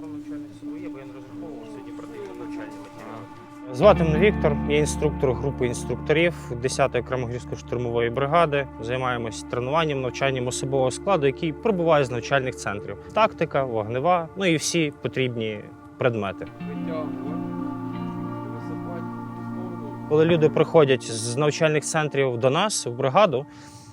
пару навчальних сил є, бо я не розраховував сьогодні брати навчальні матеріали. Звати мене Віктор, я інструктор групи інструкторів 10-ї окремо гірсько-штурмової бригади. Займаємось тренуванням, навчанням особового складу, який прибуває з навчальних центрів. Тактика, вогнева, ну і всі потрібні предмети. Коли люди приходять з навчальних центрів до нас в бригаду,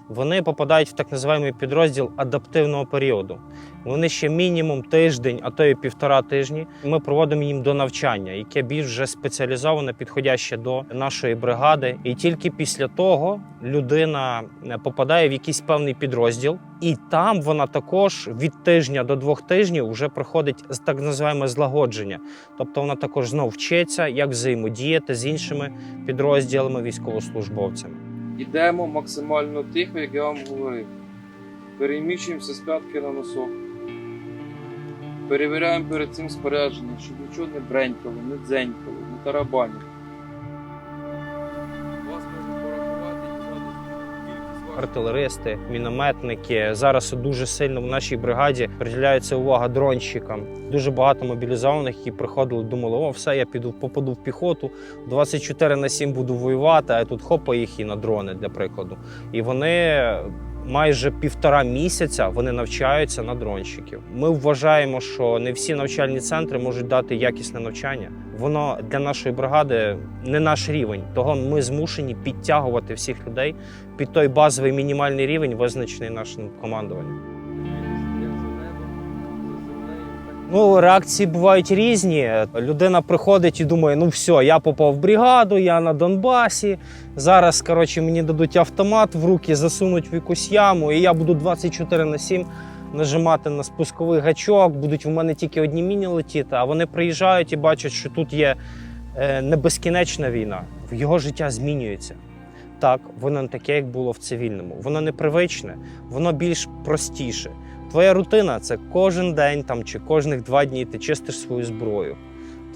вони попадають в так називаємий підрозділ адаптивного періоду. Вони ще мінімум тиждень, а то і півтора тижні. Ми проводимо їм до навчання, яке більш вже спеціалізоване, підходяще до нашої бригади. І тільки після того людина е, попадає в якийсь певний підрозділ, і там вона також від тижня до двох тижнів вже проходить так називаємо злагодження. Тобто вона також знов вчиться, як взаємодіяти з іншими підрозділами військовослужбовцями. Ідемо максимально тихо, як я вам говорив. Переміщуємося з п'ятки на носок. Перевіряємо перед цим спорядження, щоб нічого не бренькало, не дзенькало, не тарабаняло. Артилеристи, мінометники. Зараз дуже сильно в нашій бригаді приділяється увага дронщикам. Дуже багато мобілізованих, які приходили, думали, о, все, я піду попаду в піхоту, 24 на 7 буду воювати, а тут хопа їх і на дрони, для прикладу. І вони майже півтора місяця вони навчаються на дронщиків. Ми вважаємо, що не всі навчальні центри можуть дати якісне навчання. Воно для нашої бригади не наш рівень. Того ми змушені підтягувати всіх людей під той базовий мінімальний рівень, визначений нашим командуванням. Ну, реакції бувають різні. Людина приходить і думає: ну все, я попав в бригаду, я на Донбасі. Зараз, коротше, мені дадуть автомат в руки, засунуть в якусь яму, і я буду 24 на 7 нажимати на спусковий гачок. Будуть в мене тільки одні міні летіти. А вони приїжджають і бачать, що тут є е, не безкінечна війна. Його життя змінюється. Так, воно не таке, як було в цивільному. Воно непривичне, воно більш простіше. Твоя рутина це кожен день там чи кожних два дні ти чистиш свою зброю.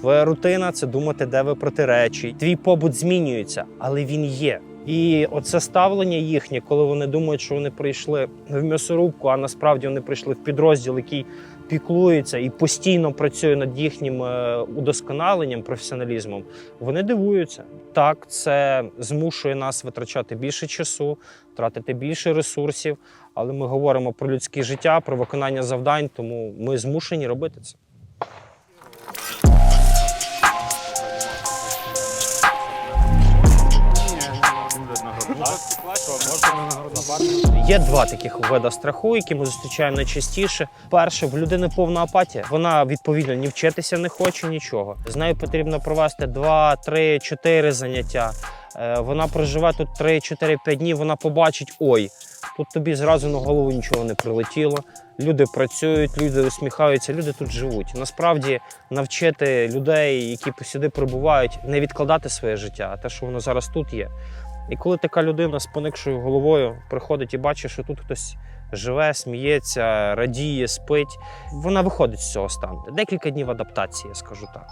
Твоя рутина це думати, де ви протиречі. Твій побут змінюється, але він є. І оце ставлення їхнє, коли вони думають, що вони прийшли в м'ясорубку, а насправді вони прийшли в підрозділ, який піклується і постійно працює над їхнім е, удосконаленням, професіоналізмом. Вони дивуються. Так, це змушує нас витрачати більше часу, тратити більше ресурсів. Але ми говоримо про людське життя, про виконання завдань, тому ми змушені робити це. Є два таких вида страху, які ми зустрічаємо найчастіше. Перше, в людини повна апатія. Вона відповідно ні вчитися не хоче нічого. З нею потрібно провести 2, 3, 4 заняття. Е, Вона проживе тут 3, 4, 5 днів. Вона побачить: ой, тут тобі зразу на голову нічого не прилетіло. Люди працюють, люди усміхаються, люди тут живуть. Насправді навчити людей, які сюди прибувають, не відкладати своє життя, а те, що воно зараз тут є. І коли така людина з поникшою головою приходить і бачить, що тут хтось живе, сміється, радіє, спить, вона виходить з цього стану. Декілька днів адаптації, я скажу так.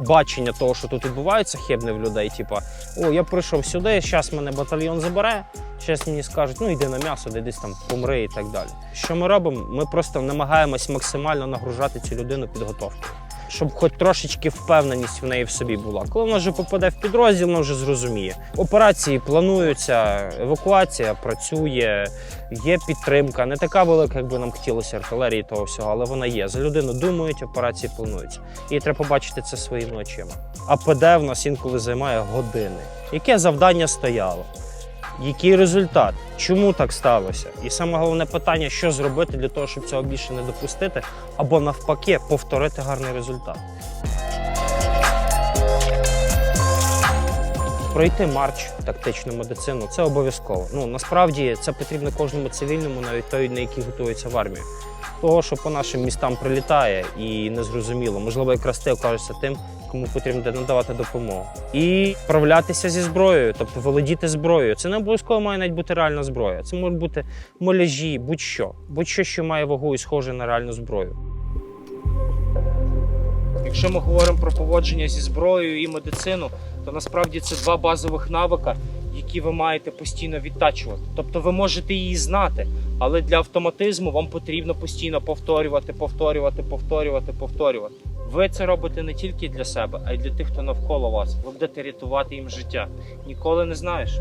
Бачення того, що тут відбувається, хибне в людей. Типа, о, я прийшов сюди, зараз мене батальйон забере, зараз мені скажуть, ну йди на м'ясо, де десь там помри і так далі. Що ми робимо? Ми просто намагаємось максимально нагружати цю людину підготовкою щоб хоч трошечки впевненість в неї в собі була. Коли вона вже попаде в підрозділ, вона вже зрозуміє. Операції плануються, евакуація працює, є підтримка. Не така велика, як би нам хотілося артилерії того всього, але вона є. За людину думають, операції плануються. І треба побачити це своїми очима. АПД в нас інколи займає години. Яке завдання стояло? Який результат? Чому так сталося? І саме головне питання, що зробити для того, щоб цього більше не допустити, або навпаки, повторити гарний результат. Пройти марч тактичну медицину це обов'язково. Ну насправді це потрібно кожному цивільному, навіть той, на який готується в армію. Того, що по нашим містам прилітає і незрозуміло, можливо, якраз ти окажешся тим, кому потрібно надавати допомогу. І вправлятися зі зброєю, тобто володіти зброєю. Це не обов'язково має навіть бути реальна зброя. Це можуть бути моляжі, будь-що, будь-що, що має вагу і схоже на реальну зброю. Якщо ми говоримо про поводження зі зброєю і медицину, то насправді це два базових навика, які ви маєте постійно відтачувати. Тобто ви можете її знати, але для автоматизму вам потрібно постійно повторювати, повторювати, повторювати, повторювати. Ви це робите не тільки для себе, а й для тих, хто навколо вас. Ви будете рятувати їм життя. Ніколи не знаєш.